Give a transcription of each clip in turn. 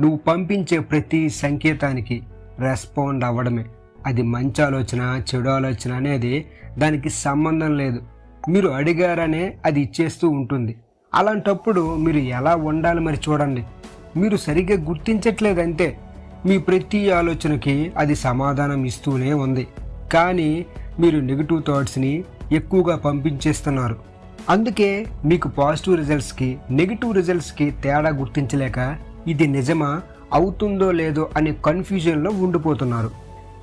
నువ్వు పంపించే ప్రతి సంకేతానికి రెస్పాండ్ అవ్వడమే. అది మంచి ఆలోచన చెడు ఆలోచన అనేది దానికి సంబంధం లేదు. మీరు అడిగారనే అది ఇచ్చేస్తూ ఉంటుంది. అలాంటప్పుడు మీరు ఎలా ఉండాలి మరి చూడండి. మీరు సరిగ్గా గుర్తించట్లేదంటే మీ ప్రతి ఆలోచనకి అది సమాధానం ఇస్తూనే ఉంది. కానీ మీరు నెగిటివ్ థాట్స్ని ఎక్కువగా పంపించేస్తున్నారు. అందుకే మీకు పాజిటివ్ రిజల్ట్స్కి నెగిటివ్ రిజల్ట్స్కి తేడా గుర్తించలేక ఇది నిజమా అవుతుందో లేదో అనే కన్ఫ్యూజన్లో ఉండిపోతున్నారు.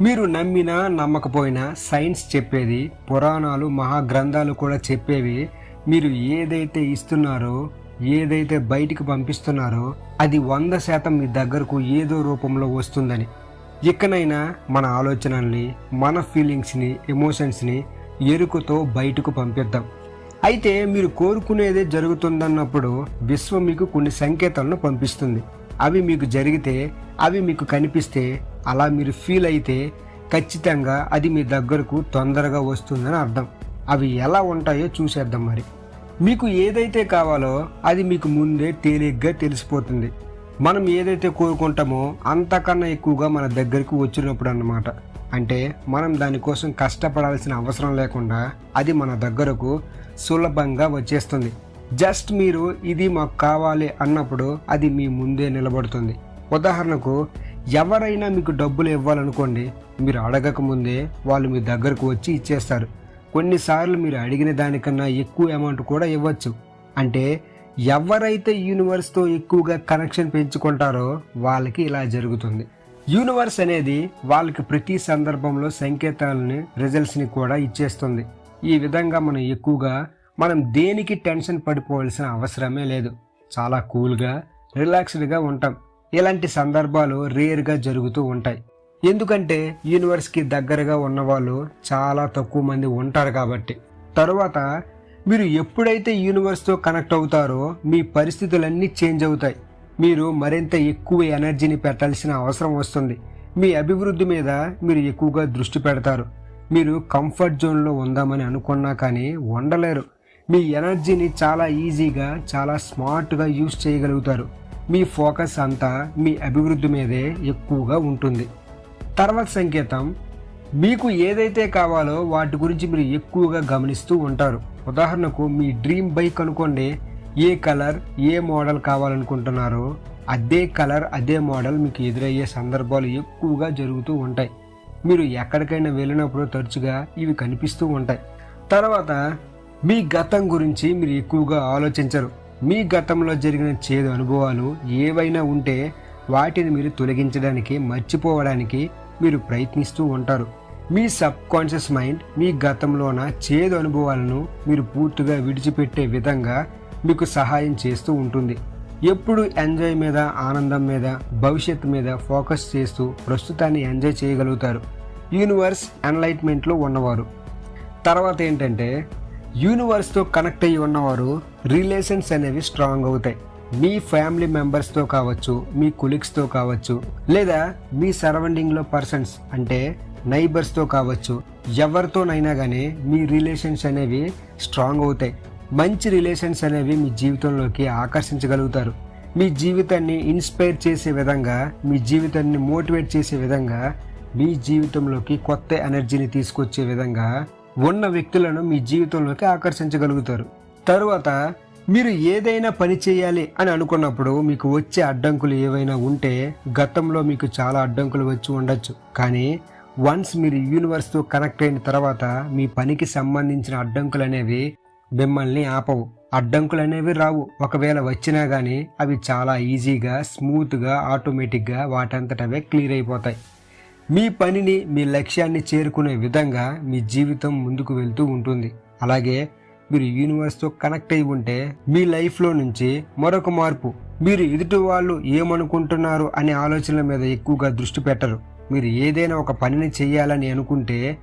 మీరు నమ్మినా నమ్మకపోయినా సైన్స్ చెప్పేది పురాణాలు మహాగ్రంథాలు కూడా చెప్పేవి మీరు ఏదైతే ఇస్తున్నారో ఏదైతే బయటికి పంపిస్తున్నారో అది వంద శాతం మీ దగ్గరకు ఏదో రూపంలో వస్తుందని. ఇకనైనా మన ఆలోచనల్ని మన ఫీలింగ్స్ని ఎమోషన్స్ని ఎరుకతో బయటకు పంపిద్దాం. అయితే మీరు కోరుకునేదే జరుగుతుందన్నప్పుడు విశ్వం మీకు కొన్ని సంకేతాలను పంపిస్తుంది. అవి మీకు జరిగితే అవి మీకు కనిపిస్తే అలా మీరు ఫీల్ అయితే ఖచ్చితంగా అది మీ దగ్గరకు తొందరగా వస్తుందని అర్థం. అవి ఎలా ఉంటాయో చూసేద్దాం మరి. మీకు ఏదైతే కావాలో అది మీకు ముందే తేలిగ్గా తెలిసిపోతుంది. మనం ఏదైతే కోరుకుంటామో అంతకన్నా ఎక్కువగా మన దగ్గరికి వచ్చినప్పుడు అన్నమాట. అంటే మనం దానికోసం కష్టపడాల్సిన అవసరం లేకుండా అది మన దగ్గరకు సులభంగా వచ్చేస్తుంది. జస్ట్ మీరు ఇది మాకు కావాలి అన్నప్పుడు అది మీ ముందే నిలబడుతుంది. ఉదాహరణకు ఎవరైనా మీకు డబ్బులు ఇవ్వాలనుకోండి మీరు అడగక ముందే వాళ్ళు మీ దగ్గరకు వచ్చి ఇచ్చేస్తారు. కొన్నిసార్లు మీరు అడిగిన దానికన్నా ఎక్కువ అమౌంట్ కూడా ఇవ్వచ్చు. అంటే ఎవరైతే యూనివర్స్తో ఎక్కువగా కనెక్షన్ పెంచుకుంటారో వాళ్ళకి ఇలా జరుగుతుంది. యూనివర్స్ అనేది వాళ్ళకి ప్రతి సందర్భంలో సంకేతాలని రిజల్ట్స్ని కూడా ఇచ్చేస్తుంది. ఈ విధంగా మనం ఎక్కువగా మనం దేనికి టెన్షన్ పడిపోవాల్సిన అవసరమే లేదు. చాలా కూల్గా రిలాక్స్డ్గా ఉంటాం. ఇలాంటి సందర్భాలు రేర్గా జరుగుతూ ఉంటాయి. ఎందుకంటే యూనివర్స్కి దగ్గరగా ఉన్నవాళ్ళు చాలా తక్కువ మంది ఉంటారు కాబట్టి. తరువాత మీరు ఎప్పుడైతే యూనివర్స్తో కనెక్ట్ అవుతారో మీ పరిస్థితులన్నీ చేంజ్ అవుతాయి. మీరు మరింత ఎక్కువ ఎనర్జీని పెట్టాల్సిన అవసరం వస్తుంది. మీ అభివృద్ధి మీద మీరు ఎక్కువగా దృష్టి పెడతారు. మీరు కంఫర్ట్ జోన్లో ఉందామని అనుకున్నా కానీ ఉండలేరు మీ ఎనర్జీని చాలా ఈజీగా చాలా స్మార్ట్గా యూస్ చేయగలుగుతారు. మీ ఫోకస్ అంతా మీ అభివృద్ధి మీదే ఎక్కువగా ఉంటుంది. తర్వాత సంకేతం మీకు ఏదైతే కావాలో వాటి గురించి మీరు ఎక్కువగా గమనిస్తూ ఉంటారు. ఉదాహరణకు మీ డ్రీమ్ బైక్ అనుకోండి. ఏ కలర్ ఏ మోడల్ కావాలనుకుంటున్నారో అదే కలర్ అదే మోడల్ మీకు ఎదురయ్యే సందర్భాలు ఎక్కువగా జరుగుతూ ఉంటాయి. మీరు ఎక్కడికైనా వెళ్ళినప్పుడు తరచుగా ఇవి కనిపిస్తూ ఉంటాయి. తర్వాత మీ గతం గురించి మీరు ఎక్కువగా ఆలోచించరు. మీ గతంలో జరిగిన చేదు అనుభవాలు ఏవైనా ఉంటే వాటిని మీరు తొలగించడానికి మర్చిపోవడానికి మీరు ప్రయత్నిస్తూ ఉంటారు. మీ సబ్ కాన్షియస్ మైండ్ మీ గతంలోన చేదు అనుభవాలను మీరు పూర్తిగా విడిచిపెట్టే విధంగా మీకు సహాయం చేస్తూ ఉంటుంది. ఎప్పుడు ఎంజాయ్ మీద ఆనందం మీద భవిష్యత్తు మీద ఫోకస్ చేస్తూ ప్రస్తుతాన్ని ఎంజాయ్ చేయగలుగుతారు. యూనివర్స్ ఎన్లైట్మెంట్లో ఉన్నవారు. తర్వాత ఏంటంటే యూనివర్స్తో కనెక్ట్ అయ్యి ఉన్నవారు రిలేషన్స్ అనేవి స్ట్రాంగ్ అవుతాయి. మీ ఫ్యామిలీ మెంబర్స్తో కావచ్చు మీ కొలీగ్స్తో కావచ్చు లేదా మీ సరౌండింగ్లో పర్సన్స్ అంటే నైబర్స్తో కావచ్చు ఎవరితోనైనా కానీ మీ రిలేషన్స్ అనేవి స్ట్రాంగ్ అవుతాయి. మంచి రిలేషన్స్ అనేవి మీ జీవితంలోకి ఆకర్షించగలుగుతారు. మీ జీవితాన్ని ఇన్స్పైర్ చేసే విధంగా మీ జీవితాన్ని మోటివేట్ చేసే విధంగా మీ జీవితంలోకి కొత్త ఎనర్జీని తీసుకొచ్చే విధంగా ఉన్న వ్యక్తులను మీ జీవితంలోకి ఆకర్షించగలుగుతారు. తరువాత మీరు ఏదైనా పని చేయాలి అని అనుకున్నప్పుడు మీకు వచ్చే అడ్డంకులు ఏవైనా ఉంటే గతంలో మీకు చాలా అడ్డంకులు వచ్చి ఉండొచ్చు. కానీ వన్స్ మీరు యూనివర్స్తో కనెక్ట్ అయిన తర్వాత మీ పనికి సంబంధించిన అడ్డంకులు అనేవి మిమ్మల్ని ఆపవు. అడ్డంకులు అనేవి రావు. ఒకవేళ వచ్చినా కానీ అవి చాలా ఈజీగా స్మూత్గా ఆటోమేటిక్గా వాటంతటవే క్లియర్ అయిపోతాయి. మీ పనిని మీ లక్ష్యాన్ని చేరుకునే విధంగా మీ జీవితం ముందుకు వెళ్తూ ఉంటుంది. అలాగే మీరు యూనివర్స్తో కనెక్ట్ అయి ఉంటే మీ లైఫ్లో నుంచి మరొక మార్పు. మీరు ఎదుటి వాళ్ళు ఏమనుకుంటున్నారు అనే ఆలోచనల మీద ఎక్కువగా దృష్టి పెట్టరు. మీరు ఏదైనా ఒక పనిని చేయాలని అనుకుంటే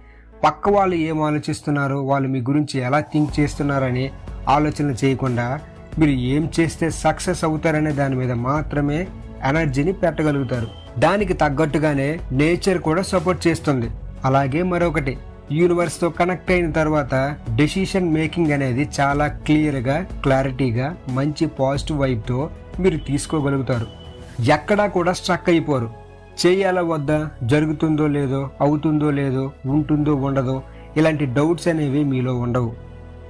పక్క వాళ్ళు ఏం ఆలోచిస్తున్నారు? వాళ్ళు మీ గురించి ఎలా థింక్ చేస్తున్నారని ఆలోచన చేయకుండా మీరు ఏం చేస్తే సక్సెస్ అవుతారనే దాని మీద మాత్రమే ఎనర్జీని పెట్టగలుగుతారు. దానికి తగ్గట్టుగానే నేచర్ కూడా సపోర్ట్ చేస్తుంది. అలాగే మరొకటి యూనివర్స్తో కనెక్ట్ అయిన తర్వాత డెసిషన్ మేకింగ్ అనేది చాలా క్లియర్గా క్లారిటీగా మంచి పాజిటివ్ వైబ్తో మీరు తీసుకోగలుగుతారు. ఎక్కడా కూడా స్ట్రక్ అయిపోరు. చేయాలా వద్దా? జరుగుతుందో లేదో అవుతుందో లేదో ఉంటుందో ఉండదో ఇలాంటి డౌట్స్ అనేవి మీలో ఉండవు.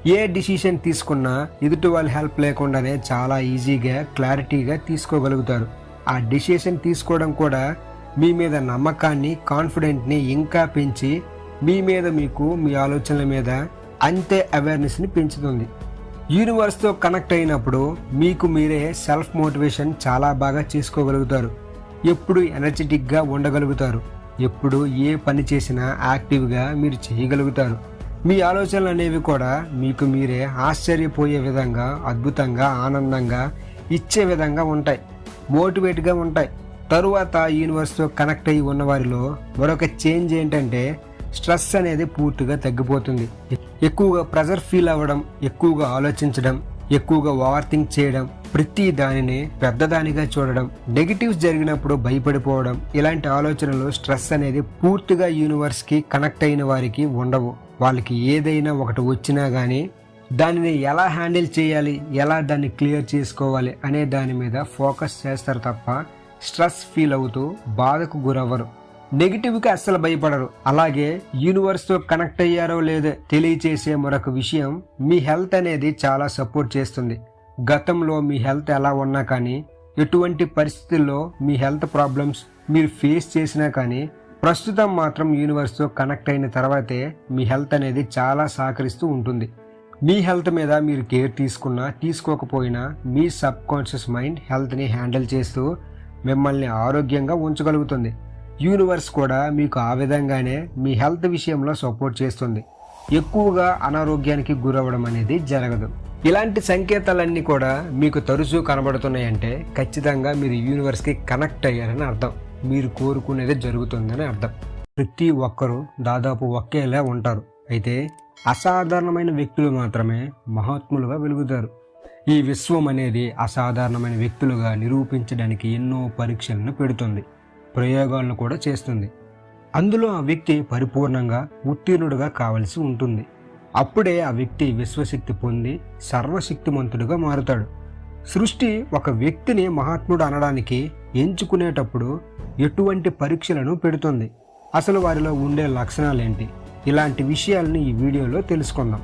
ఏ డిసిషన్ తీసుకున్నా ఎదుటి వాళ్ళ హెల్ప్ లేకుండానే చాలా ఈజీగా క్లారిటీగా తీసుకోగలుగుతారు. ఆ డిసిషన్ తీసుకోవడం కూడా మీ మీద నమ్మకాన్ని కాన్ఫిడెంట్ని ఇంకా పెంచి మీ మీద మీకు మీ ఆలోచనల మీద అంతే అవేర్నెస్ని పెంచుతుంది. యూనివర్స్తో కనెక్ట్ అయినప్పుడు మీకు మీరే సెల్ఫ్ మోటివేషన్ చాలా బాగా చేసుకోగలుగుతారు. ఎప్పుడు ఎనర్జెటిక్గా ఉండగలుగుతారు. ఎప్పుడు ఏ పని చేసినా యాక్టివ్గా మీరు చేయగలుగుతారు. మీ ఆలోచనలు అనేవి కూడా మీకు మీరే ఆశ్చర్యపోయే విధంగా అద్భుతంగా ఆనందంగా ఇచ్చే విధంగా ఉంటాయి. మోటివేట్గా ఉంటాయి. తరువాత యూనివర్స్తో కనెక్ట్ అయ్యి ఉన్న వారిలో మరొక చేంజ్ ఏంటంటే స్ట్రెస్ అనేది పూర్తిగా తగ్గిపోతుంది. ఎక్కువగా ప్రెజర్ ఫీల్ అవ్వడం ఎక్కువగా ఆలోచించడం ఎక్కువగా ఓవర్ థింక్ చేయడం ప్రతి దానిని పెద్దదానిగా చూడడం నెగిటివ్స్ జరిగినప్పుడు భయపడిపోవడం ఇలాంటి ఆలోచనలు స్ట్రెస్ అనేది పూర్తిగా యూనివర్స్కి కనెక్ట్ అయిన వారికి ఉండవు. వాళ్ళకి ఏదైనా ఒకటి వచ్చినా కానీ దానిని ఎలా హ్యాండిల్ చేయాలి ఎలా దాన్ని క్లియర్ చేసుకోవాలి అనే దాని మీద ఫోకస్ చేస్తారు తప్ప స్ట్రెస్ ఫీల్ అవుతూ బాధకు గురవ్వరు. నెగిటివ్కి అస్సలు భయపడరు. అలాగే యూనివర్స్తో కనెక్ట్ అయ్యారో లేదో తెలియచేసే మరొక విషయం మీ హెల్త్ అనేది చాలా సపోర్ట్ చేస్తుంది. గతంలో మీ హెల్త్ ఎలా ఉన్నా కానీ ఎటువంటి పరిస్థితుల్లో మీ హెల్త్ ప్రాబ్లమ్స్ మీరు ఫేస్ చేసినా కానీ ప్రస్తుతం మాత్రం యూనివర్స్తో కనెక్ట్ అయిన తర్వాతే మీ హెల్త్ అనేది చాలా సహకరిస్తూ ఉంటుంది. మీ హెల్త్ మీద మీరు కేర్ తీసుకున్నా తీసుకోకపోయినా మీ సబ్ కాన్షియస్ మైండ్ హెల్త్ని హ్యాండిల్ చేస్తూ మిమ్మల్ని ఆరోగ్యంగా ఉంచగలుగుతుంది. యూనివర్స్ కూడా మీకు ఆ విధంగానే మీ హెల్త్ విషయంలో సపోర్ట్ చేస్తుంది. ఎక్కువగా అనారోగ్యానికి గురవ్వడం అనేది జరగదు. ఇలాంటి సంకేతాలన్నీ కూడా మీకు తరచూ కనబడుతున్నాయంటే ఖచ్చితంగా మీరు యూనివర్స్కి కనెక్ట్ అయ్యారని అర్థం. మీరు కోరుకునేది జరుగుతుందని అర్థం. ప్రతి ఒక్కరూ దాదాపు ఒకేలా ఉంటారు. అయితే అసాధారణమైన వ్యక్తులు మాత్రమే మహాత్ములుగా వెలుగుతారు. ఈ విశ్వం అనేది అసాధారణమైన వ్యక్తులుగా నిరూపించడానికి ఎన్నో పరీక్షలను పెడుతుంది. ప్రయోగాలను కూడా చేస్తుంది. అందులో ఆ వ్యక్తి పరిపూర్ణంగా ఉత్తీర్ణుడుగా కావలసి ఉంటుంది. అప్పుడే ఆ వ్యక్తి విశ్వశక్తి పొంది సర్వశక్తిమంతుడుగా మారుతాడు. సృష్టి ఒక వ్యక్తిని మహాత్ముడు అనడానికి ఎంచుకునేటప్పుడు ఎటువంటి పరీక్షలను పెడుతుంది? అసలు వారిలో ఉండే లక్షణాలేంటి? ఇలాంటి విషయాలను ఈ వీడియోలో తెలుసుకుందాం.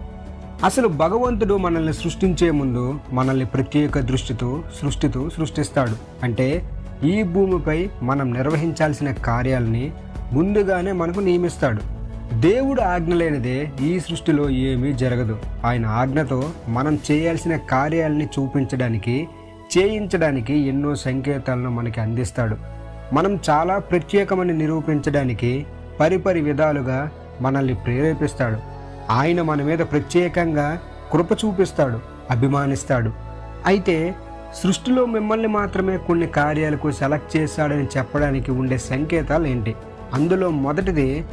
అసలు భగవంతుడు మనల్ని సృష్టించే ముందు మనల్ని ప్రత్యేక దృష్టితో సృష్టితో సృష్టిస్తాడు. అంటే ఈ భూమిపై మనం నిర్వహించాల్సిన కార్యాలని ముందుగానే మనకు నియమిస్తాడు. దేవుడు ఆజ్ఞ లేనిదే ఈ సృష్టిలో ఏమీ జరగదు. ఆయన ఆజ్ఞతో మనం చేయాల్సిన కార్యాలని చూపించడానికి చేయించడానికి ఎన్నో సంకేతాలను మనకి అందిస్తాడు. మనం చాలా ప్రత్యేకమని నిరూపించడానికి పరిపరి విధాలుగా మనల్ని ప్రేరేపిస్తాడు. ఆయన మన మీద ప్రత్యేకంగా కృప చూపిస్తాడు అభిమానిస్తాడు. అయితే సృష్టిలో మిమ్మల్ని మాత్రమే కొన్ని కార్యాలకు సెలెక్ట్ చేశాడని చెప్పడానికి ఉండే సంకేతాలు ఏంటి? అందులో మొదటిది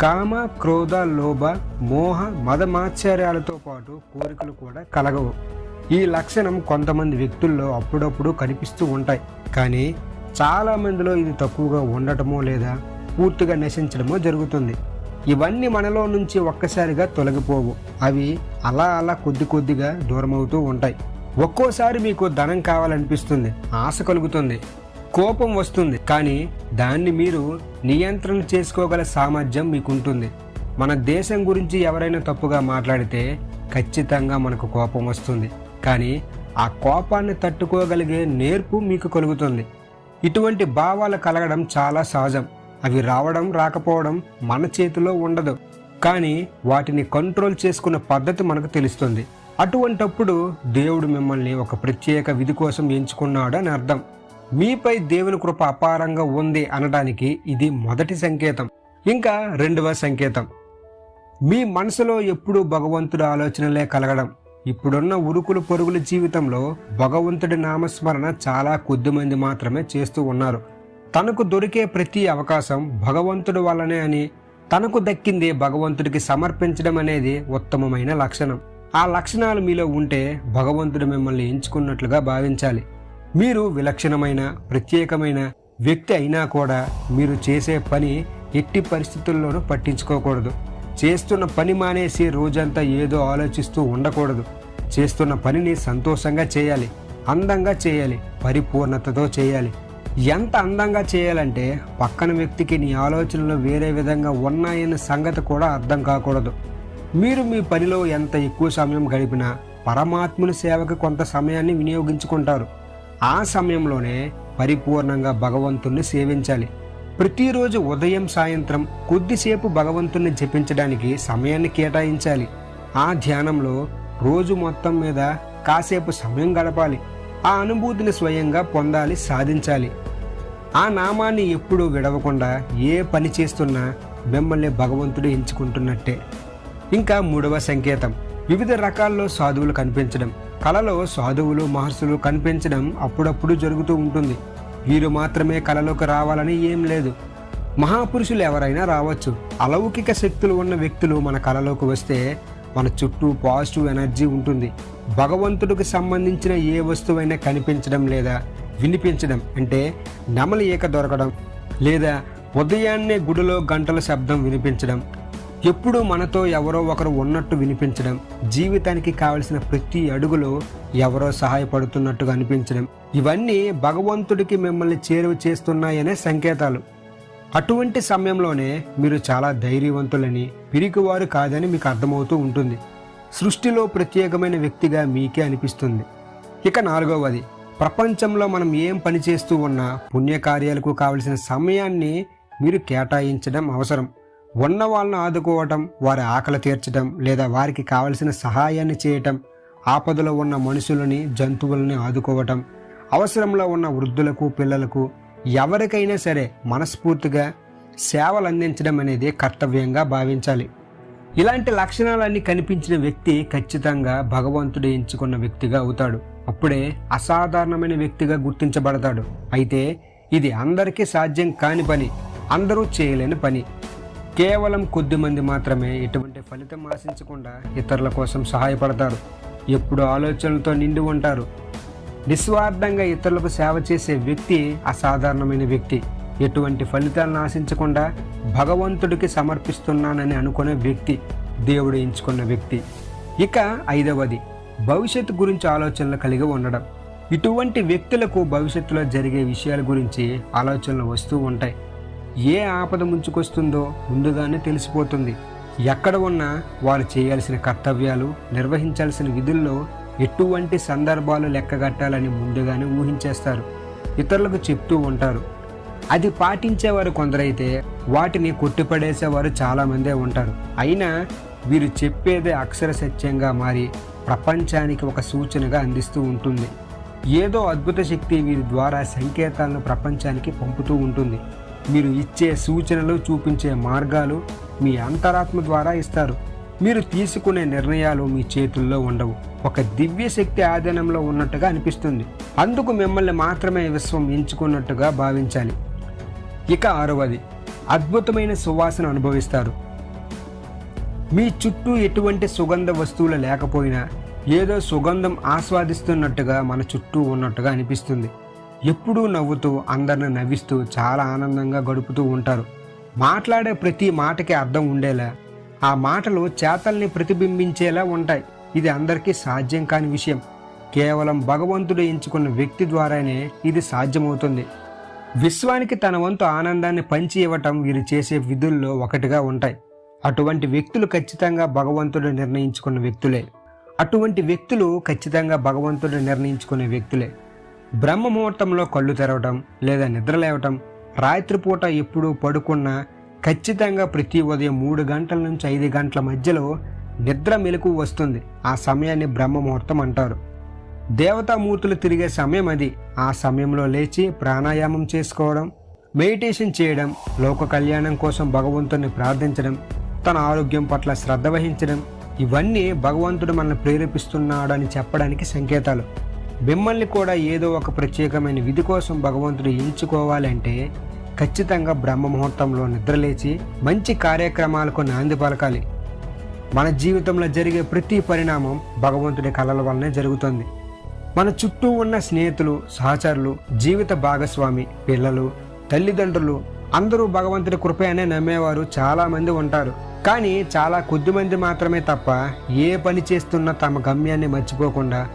కామ క్రోధ లోభ మోహ మదమాశ్చర్యాలతో పాటు కోరికలు కూడా కలగవు. ఈ లక్షణం కొంతమంది వ్యక్తుల్లో అప్పుడప్పుడు కనిపిస్తూ ఉంటాయి. కానీ చాలా మందిలో ఇది తక్కువగా ఉండటమో లేదా పూర్తిగా నశించడమో జరుగుతుంది. ఇవన్నీ మనలో నుంచి ఒక్కసారిగా తొలగిపోవు. అవి అలా అలా కొద్ది కొద్దిగా దూరమవుతూ ఉంటాయి. ఒక్కోసారి మీకు ధనం కావాలనిపిస్తుంది. ఆశ కలుగుతుంది. కోపం వస్తుంది కానీ దాన్ని మీరు నియంత్రణ చేసుకోగల సామర్థ్యం మీకుంటుంది. మన దేశం గురించి ఎవరైనా తప్పుగా మాట్లాడితే ఖచ్చితంగా మనకు కోపం వస్తుంది కానీ ఆ కోపాన్ని తట్టుకోగలిగే నేర్పు మీకు కలుగుతుంది. ఇటువంటి భావాలు కలగడం చాలా సహజం. అవి రావడం రాకపోవడం మన చేతిలో ఉండదు కానీ వాటిని కంట్రోల్ చేసుకున్న పద్ధతి మనకు తెలుస్తుంది. అటువంటప్పుడు దేవుడు మిమ్మల్ని ఒక ప్రత్యేక విధి కోసం ఎంచుకున్నాడు అని అర్థం. మీపై దేవుని కృప అపారంగా ఉంది అనడానికి ఇది మొదటి సంకేతం. ఇంకా రెండవ సంకేతం. మీ మనసులో ఎప్పుడూ భగవంతుడి ఆలోచనలే కలగడం. ఇప్పుడున్న ఉరుకులు పొరుగుల జీవితంలో భగవంతుడి నామస్మరణ చాలా కొద్ది మంది మాత్రమే చేస్తూ ఉన్నారు. తనకు దొరికే ప్రతి అవకాశం భగవంతుడి వల్లనే అని తనకు దక్కింది భగవంతుడికి సమర్పించడం అనేది ఉత్తమమైన లక్షణం. ఆ లక్షణాలు మీలో ఉంటే భగవంతుడు మిమ్మల్ని ఎంచుకున్నట్లుగా భావించాలి. మీరు విలక్షణమైన ప్రత్యేకమైన వ్యక్తి అయినా కూడా మీరు చేసే పని ఎట్టి పరిస్థితుల్లోనూ పట్టించుకోకూడదు. చేస్తున్న పని మానేసి రోజంతా ఏదో ఆలోచిస్తూ ఉండకూడదు. చేస్తున్న పనిని సంతోషంగా చేయాలి అందంగా చేయాలి పరిపూర్ణతతో చేయాలి. ఎంత అందంగా చేయాలంటే పక్కన వ్యక్తికి నీ ఆలోచనలు వేరే విధంగా ఉన్నాయన్న సంగతి కూడా అర్థం కాకూడదు. మీరు మీ పనిలో ఎంత ఎక్కువ సమయం గడిపినా పరమాత్ముని సేవకు కొంత సమయాన్ని వినియోగించుకుంటారు. ఆ సమయంలోనే పరిపూర్ణంగా భగవంతుణ్ణి సేవించాలి. ప్రతిరోజు ఉదయం సాయంత్రం కొద్దిసేపు భగవంతుణ్ణి జపించడానికి సమయాన్ని కేటాయించాలి. ఆ ధ్యానంలో రోజు మొత్తం మీద కాసేపు సమయం గడపాలి. ఆ అనుభూతిని స్వయంగా పొందాలి సాధించాలి. ఆ నామాన్ని ఎప్పుడూ విడవకుండా ఏ పని చేస్తున్నా మిమ్మల్ని భగవంతుడు ఎంచుకుంటున్నట్టే. ఇంకా మూడవ సంకేతం. వివిధ రకాల్లో సాధువులు కనిపించడం. కళలో సాధువులు మహర్షులు కనిపించడం అప్పుడప్పుడు జరుగుతూ ఉంటుంది. వీరు మాత్రమే కళలోకి రావాలని ఏం లేదు. మహాపురుషులు ఎవరైనా రావచ్చు. అలౌకిక శక్తులు ఉన్న వ్యక్తులు మన కళలోకి వస్తే మన చుట్టూ పాజిటివ్ ఎనర్జీ ఉంటుంది. భగవంతుడికి సంబంధించిన ఏ వస్తువైనా కనిపించడం లేదా వినిపించడం అంటే నెమలి ఈక దొరకడం లేదా ఉదయాన్నే గుడిలో గంటల శబ్దం వినిపించడం ఎప్పుడూ మనతో ఎవరో ఒకరు ఉన్నట్టు వినిపించడం జీవితానికి కావలసిన ప్రతి అడుగులో ఎవరో సహాయపడుతున్నట్టుగా అనిపించడం. ఇవన్నీ భగవంతుడికి మిమ్మల్ని చేరువ చేస్తున్నాయనే సంకేతాలు. అటువంటి సమయంలోనే మీరు చాలా ధైర్యవంతులని పిరికివారు కాదని మీకు అర్థమవుతూ ఉంటుంది. సృష్టిలో ప్రత్యేకమైన వ్యక్తిగా మీకే అనిపిస్తుంది. ఇక నాలుగవది ప్రపంచంలో మనం ఏం పని చేస్తూ ఉన్నా పుణ్యకార్యాలకు కావలసిన సమయాన్ని మీరు కేటాయించడం అవసరం. ఉన్న వాళ్ళను ఆదుకోవటం వారి ఆకలి తీర్చడం లేదా వారికి కావలసిన సహాయాన్ని చేయటం ఆపదలో ఉన్న మనుషులని జంతువులని ఆదుకోవటం అవసరంలో ఉన్న వృద్ధులకు పిల్లలకు ఎవరికైనా సరే మనస్ఫూర్తిగా సేవలు అందించడం అనేది కర్తవ్యంగా భావించాలి. ఇలాంటి లక్షణాలన్నీ కనిపించిన వ్యక్తి ఖచ్చితంగా భగవంతుడు ఎంచుకున్న వ్యక్తిగా అవుతాడు. అప్పుడే అసాధారణమైన వ్యక్తిగా గుర్తించబడతాడు. అయితే ఇది అందరికీ సాధ్యం కాని పని అందరూ చేయలేని పని. కేవలం కొద్దిమంది మాత్రమే ఎటువంటి ఫలితం ఆశించకుండా ఇతరుల కోసం సహాయపడతారు. ఎప్పుడు ఆలోచనలతో నిండి ఉంటారు. నిస్వార్థంగా ఇతరులకు సేవ చేసే వ్యక్తి అసాధారణమైన వ్యక్తి. ఎటువంటి ఫలితాలను ఆశించకుండా భగవంతుడికి సమర్పిస్తున్నానని అనుకునే వ్యక్తి దేవుడు ఎంచుకున్న వ్యక్తి. ఇక ఐదవది భవిష్యత్తు గురించి ఆలోచనలు కలిగి ఉండడం. ఇటువంటి వ్యక్తులకు భవిష్యత్తులో జరిగే విషయాల గురించి ఆలోచనలు వస్తూ ఉంటాయి. ఏ ఆపద ముంచుకొస్తుందో ముందుగానే తెలిసిపోతుంది. ఎక్కడ ఉన్నా వారు చేయాల్సిన కర్తవ్యాలు నిర్వహించాల్సిన విధుల్లో ఎటువంటి సందర్భాలు లెక్కగట్టాలని ముందుగానే ఊహించేస్తారు. ఇతరులకు చెప్తూ ఉంటారు. అది పాటించేవారు కొందరైతే వాటిని కొట్టిపడేసేవారు చాలామందే ఉంటారు. అయినా వీరు చెప్పేదే అక్షర సత్యంగా మారి ప్రపంచానికి ఒక సూచనగా అందిస్తూ ఉంటుంది. ఏదో అద్భుత శక్తి వీరి ద్వారా సంకేతాలను ప్రపంచానికి పంపుతూ ఉంటుంది. మీరు ఇచ్చే సూచనలు చూపించే మార్గాలు మీ అంతరాత్మ ద్వారా ఇస్తారు. మీరు తీసుకునే నిర్ణయాలు మీ చేతుల్లో ఉండవు. ఒక దివ్య శక్తి ఆధీనంలో ఉన్నట్టుగా అనిపిస్తుంది. అందుకు మిమ్మల్ని మాత్రమే విశ్వం ఎంచుకున్నట్టుగా భావించాలి. ఇక ఆరవది అద్భుతమైన సువాసన అనుభవిస్తారు. మీ చుట్టూ ఎటువంటి సుగంధ వస్తువులు లేకపోయినా ఏదో సుగంధం ఆస్వాదిస్తున్నట్టుగా మన చుట్టూ ఉన్నట్టుగా అనిపిస్తుంది. ఎప్పుడూ నవ్వుతూ అందరిని నవ్విస్తూ చాలా ఆనందంగా గడుపుతూ ఉంటారు. మాట్లాడే ప్రతి మాటకి అర్థం ఉండేలా ఆ మాటలు చేతల్ని ప్రతిబింబించేలా ఉంటాయి. ఇది అందరికీ సాధ్యం కాని విషయం. కేవలం భగవంతుడు ఎంచుకున్న వ్యక్తి ద్వారానే ఇది సాధ్యమవుతుంది. విశ్వానికి తన వంతు ఆనందాన్ని పంచి ఇవ్వటం వీరు చేసే విధుల్లో ఒకటిగా ఉంటాయి. అటువంటి వ్యక్తులు ఖచ్చితంగా భగవంతుడు నిర్ణయించుకున్న వ్యక్తులే. అటువంటి వ్యక్తులు ఖచ్చితంగా భగవంతుడు నిర్ణయించుకునే వ్యక్తులే. బ్రహ్మ ముహూర్తంలో కళ్ళు తెరవటం లేదా నిద్రలేవటం రాత్రిపూట ఎప్పుడు పడుకున్నా ఖచ్చితంగా ప్రతి ఉదయం మూడు గంటల నుంచి ఐదు గంటల మధ్యలో నిద్ర మెలకు వస్తుంది. ఆ సమయాన్ని బ్రహ్మ ముహూర్తం అంటారు. దేవతామూర్తులు తిరిగే సమయం అది. ఆ సమయంలో లేచి ప్రాణాయామం చేసుకోవడం మెడిటేషన్ చేయడం లోక కళ్యాణం కోసం భగవంతుని ప్రార్థించడం తన ఆరోగ్యం పట్ల శ్రద్ధ వహించడం ఇవన్నీ భగవంతుడు మనల్ని ప్రేరేపిస్తున్నాడని చెప్పడానికి సంకేతాలు. మిమ్మల్ని కూడా ఏదో ఒక ప్రత్యేకమైన విధి కోసం భగవంతుడు ఎంచుకోవాలంటే ఖచ్చితంగా బ్రహ్మ ముహూర్తంలో నిద్రలేచి మంచి కార్యక్రమాలకు నాంది పలకాలి. మన జీవితంలో జరిగే ప్రతి పరిణామం భగవంతుడి కళల వల్లనే జరుగుతుంది. మన చుట్టూ ఉన్న స్నేహితులు సహచరులు జీవిత భాగస్వామి పిల్లలు తల్లిదండ్రులు అందరూ భగవంతుడి కృప అనే నమ్మేవారు చాలామంది ఉంటారు. కానీ చాలా కొద్ది మంది మాత్రమే తప్ప ఏ పని చేస్తున్నా తమ గమ్యాన్ని మర్చిపోకుండా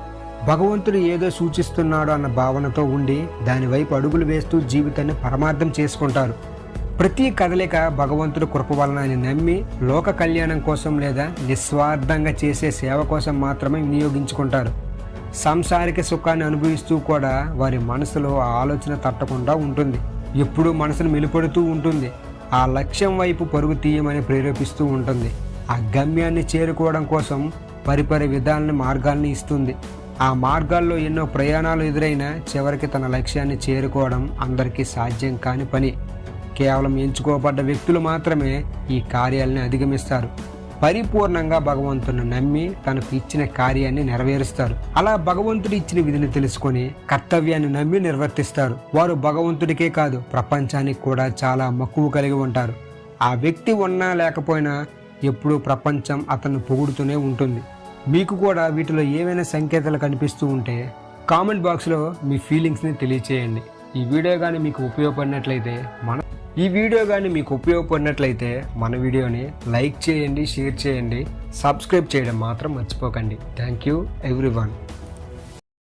భగవంతుడు ఏదో సూచిస్తున్నాడు అన్న భావనతో ఉండి దాని వైపు అడుగులు వేస్తూ జీవితాన్ని పరమార్థం చేసుకుంటారు. ప్రతి కదలిక భగవంతుడు కృప వలన నమ్మి లోక కళ్యాణం కోసం లేదా నిస్వార్థంగా చేసే సేవ కోసం మాత్రమే వినియోగించుకుంటారు. సంసారిక సుఖాన్ని అనుభవిస్తూ కూడా వారి మనసులో ఆ ఆలోచన తట్టకుండా ఉంటుంది. ఎప్పుడూ మనసును మెలుపడుతూ ఉంటుంది. ఆ లక్ష్యం వైపు పరుగు తీయమని ప్రేరేపిస్తూ ఉంటుంది. ఆ గమ్యాన్ని చేరుకోవడం కోసం పరిపరి విధాలని మార్గాల్ని ఇస్తుంది. ఆ మార్గాల్లో ఎన్నో ప్రయాణాలు ఎదురైనా చివరికి తన లక్ష్యాన్ని చేరుకోవడం అందరికీ సాధ్యం కాని పని. కేవలం ఎంచుకోబడ్డ వ్యక్తులు మాత్రమే ఈ కార్యాలని అధిగమిస్తారు. పరిపూర్ణంగా భగవంతుని నమ్మి తనకు ఇచ్చిన కార్యాన్ని నెరవేరుస్తారు. అలా భగవంతుడు ఇచ్చిన విధిని తెలుసుకొని కర్తవ్యాన్ని నమ్మి నిర్వర్తిస్తారు. వారు భగవంతుడికే కాదు ప్రపంచానికి కూడా చాలా మక్కువ కలిగి ఉంటారు. ఆ వ్యక్తి ఉన్నా లేకపోయినా ఎప్పుడూ ప్రపంచం అతన్ని పొగుడుతూనే ఉంటుంది. మీకు కూడా వీటిలో ఏవైనా సంకేతాలు కనిపిస్తూ ఉంటే కామెంట్ బాక్స్లో మీ ఫీలింగ్స్ని తెలియచేయండి. ఈ వీడియో కానీ మీకు ఉపయోగపడినట్లయితే మన ఈ వీడియో కానీ మీకు ఉపయోగపడినట్లయితే మన వీడియోని లైక్ చేయండి షేర్ చేయండి సబ్స్క్రైబ్ చేయడం మాత్రం మర్చిపోకండి. Thank you everyone.